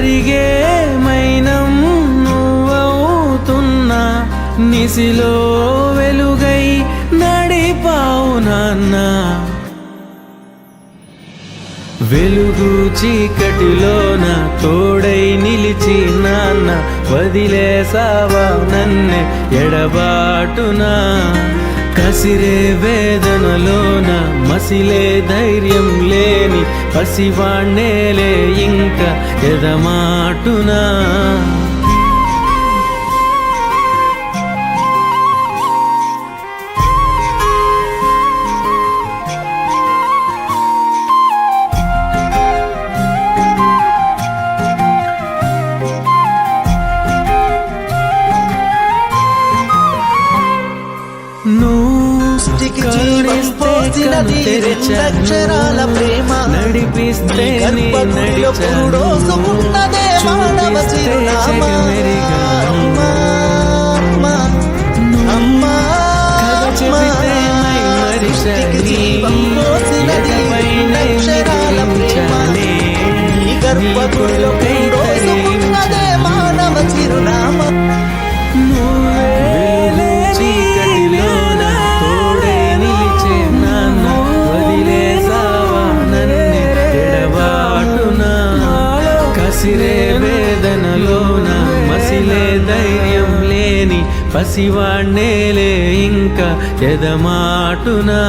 జరిగే మైనం నువ్వవుతున్నా నిసిలో వెలుగై నడిపావు నాన్న. వెలుగు చీకటిలోన తోడై నిలిచి నాన్న వదిలేసావా నన్నే ఎడబాటునా? కసిరే వేదనలోన మసిలే ధైర్యం లేని పసివాణ్ణేలే ఇంకా ఎదమాటునా? నువ్వు సృష్టికి జీవం పోసినది రెండక్షరాల ప్రేమ. నడిపిస్తే నీ గర్భగుడిలో పురుడోసుకున్నదే మానవ చిరునామా. కసిరే వేదనలోన మసిలే ధైర్యం లేని పసివాణ్ణేలే ఇంకా ఎదమాటునా?